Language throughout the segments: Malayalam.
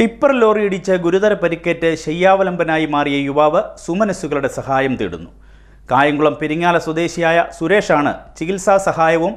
ടിപ്പർ ലോറി ഇടിച്ച് ഗുരുതര പരിക്കേറ്റ് ശയ്യാവലംബനായി മാറിയ യുവാവ് സുമനസ്സുകളുടെ സഹായം തേടുന്നു. കായംകുളം പെരിങ്ങാല സ്വദേശിയായ സുരേഷാണ് ചികിത്സാ സഹായവും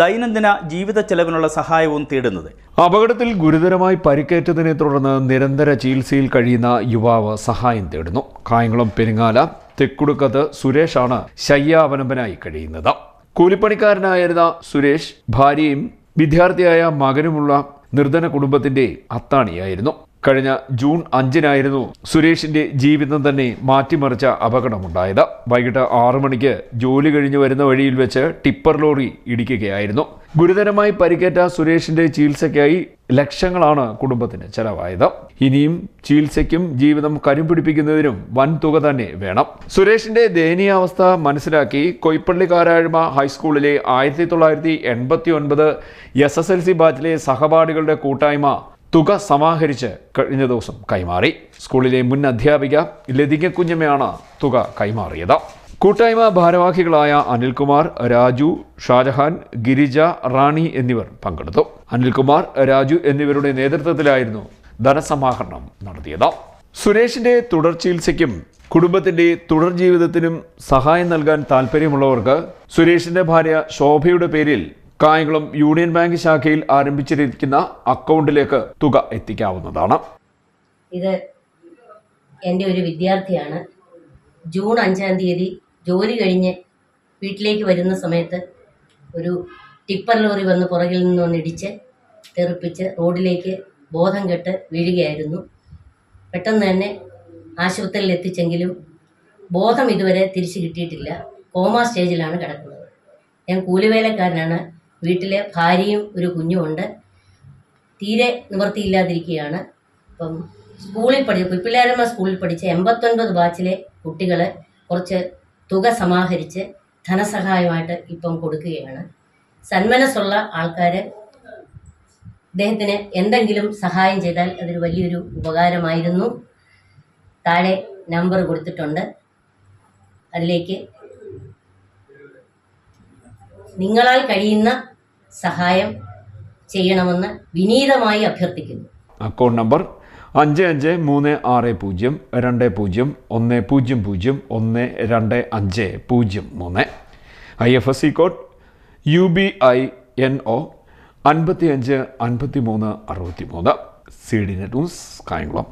ദൈനംദിന ജീവിത ചെലവിനുള്ള സഹായവും തേടുന്നത്. അപകടത്തിൽ ഗുരുതരമായി പരിക്കേറ്റതിനെ തുടർന്ന് നിരന്തര ചികിത്സയിൽ കഴിയുന്ന യുവാവ് സഹായം തേടുന്നു. കായംകുളം പെരിങ്ങാല തെക്കുടുക്കത്ത് സുരേഷാണ് ശയ്യാവലംബനായി കഴിയുന്നത്. കൂലിപ്പണിക്കാരനായിരുന്ന സുരേഷ് ഭാര്യയും വിദ്യാർത്ഥിയായ മകനുമുള്ള നിർധന കുടുംബത്തിന്റെ അത്താണിയായിരുന്നു. കഴിഞ്ഞ ജൂൺ അഞ്ചിനായിരുന്നു സുരേഷിന്റെ ജീവിതം തന്നെ മാറ്റിമറിച്ച അപകടമുണ്ടായത്. വൈകിട്ട് ആറു മണിക്ക് ജോലി കഴിഞ്ഞു വരുന്ന വഴിയിൽ വെച്ച് ടിപ്പർ ലോറി ഇടിക്കുകയായിരുന്നു. ഗുരുതരമായി പരിക്കേറ്റ സുരേഷിന്റെ ചികിത്സയ്ക്കായി ലക്ഷങ്ങളാണ് കുടുംബത്തിന് ചെലവായത്. ഇനിയും ചികിത്സയ്ക്കും ജീവിതം കരുപിടിപ്പിക്കുന്നതിനും വൻ തുക തന്നെ വേണം. സുരേഷിന്റെ ദയനീയാവസ്ഥ മനസ്സിലാക്കി കൊയ്പ്പള്ളി കാരാഴ്മ ഹൈസ്കൂളിലെ ആയിരത്തി തൊള്ളായിരത്തി എൺപത്തി ഒൻപത് എസ് എസ് എൽ സി ബാച്ചിലെ സഹപാഠികളുടെ കൂട്ടായ്മ തുക സമാഹരിച്ച് കഴിഞ്ഞ ദിവസം കൈമാറി. സ്കൂളിലെ മുൻ അധ്യാപിക ലതിക കുഞ്ഞമ്മയാണ് തുക കൈമാറിയത്. കൂട്ടായ്മ ഭാരവാഹികളായ അനിൽകുമാർ രാജു ഷാജഹാൻ ഗിരിജ റാണി എന്നിവർ പങ്കെടുത്തു. അനിൽകുമാർ രാജു എന്നിവരുടെ നേതൃത്വത്തിലായിരുന്നു ധനസമാഹരണം നടത്തിയത്. സുരേഷിന്റെ തുടർ ചികിത്സയ്ക്കും കുടുംബത്തിന്റെ തുടർ ജീവിതത്തിനും സഹായം നൽകാൻ താല്പര്യമുള്ളവർക്ക് സുരേഷിന്റെ ഭാര്യ ശോഭയുടെ പേരിൽ കായംകുളം യൂണിയൻ ബാങ്ക് ശാഖയിൽ ആരംഭിച്ചിരിക്കുന്ന അക്കൗണ്ടിലേക്ക് തുക എത്തിക്കാവുന്നതാണ്. ഇത് എന്റെ ഒരു വിദ്യാർത്ഥിയാണ്. ജൂൺ അഞ്ചാം തീയതി ജോലി കഴിഞ്ഞ് വീട്ടിലേക്ക് വരുന്ന സമയത്ത് ഒരു ടിപ്പർ ലോറി വന്ന് പുറകിൽ നിന്ന് വന്ന് ഇടിച്ച് തെറിപ്പിച്ച് റോഡിലേക്ക് ബോധം കെട്ട് വീഴുകയായിരുന്നു. പെട്ടെന്ന് തന്നെ ആശുപത്രിയിൽ എത്തിച്ചെങ്കിലും ബോധം ഇതുവരെ തിരിച്ചു കിട്ടിയിട്ടില്ല. കോമ സ്റ്റേജിലാണ് കിടക്കുന്നത്. ഞാൻ കൂലിവേലക്കാരനാണ്. വീട്ടിലെ ഭാര്യയും ഒരു കുഞ്ഞുമുണ്ട്. തീരെ നിവൃത്തിയില്ലാതിരിക്കുകയാണ്. അപ്പം സ്കൂളിൽ പഠിച്ച കുപ്പിലാരമ്മ സ്കൂളിൽ പഠിച്ച എൺപത്തൊൻപത് ബാച്ചിലെ കുട്ടികൾ കുറച്ച് തുക സമാഹരിച്ച് ധനസഹായമായിട്ട് ഇപ്പം കൊടുക്കുകയാണ്. സന്മനസ്സുള്ള ആൾക്കാർ അദ്ദേഹത്തിന് എന്തെങ്കിലും സഹായം ചെയ്താൽ അതൊരു വലിയൊരു ഉപകാരമായിരുന്നു. താഴെ നമ്പർ കൊടുത്തിട്ടുണ്ട്. അതിലേക്ക് നിങ്ങളാൽ കഴിയുന്ന സഹായം ചെയ്യണമെന്ന് വിനീതമായി അഭ്യർത്ഥിക്കുന്നു. അക്കൗണ്ട് നമ്പർ അഞ്ച് അഞ്ച് മൂന്ന് ആറ് പൂജ്യം രണ്ട് പൂജ്യം ഒന്ന് പൂജ്യം പൂജ്യം ഒന്ന് രണ്ട് അഞ്ച് പൂജ്യം മൂന്ന്. I F S C code U B I N O അൻപത്തി അഞ്ച് അൻപത്തി മൂന്ന് അറുപത്തി മൂന്ന് C D net news Kayamkulam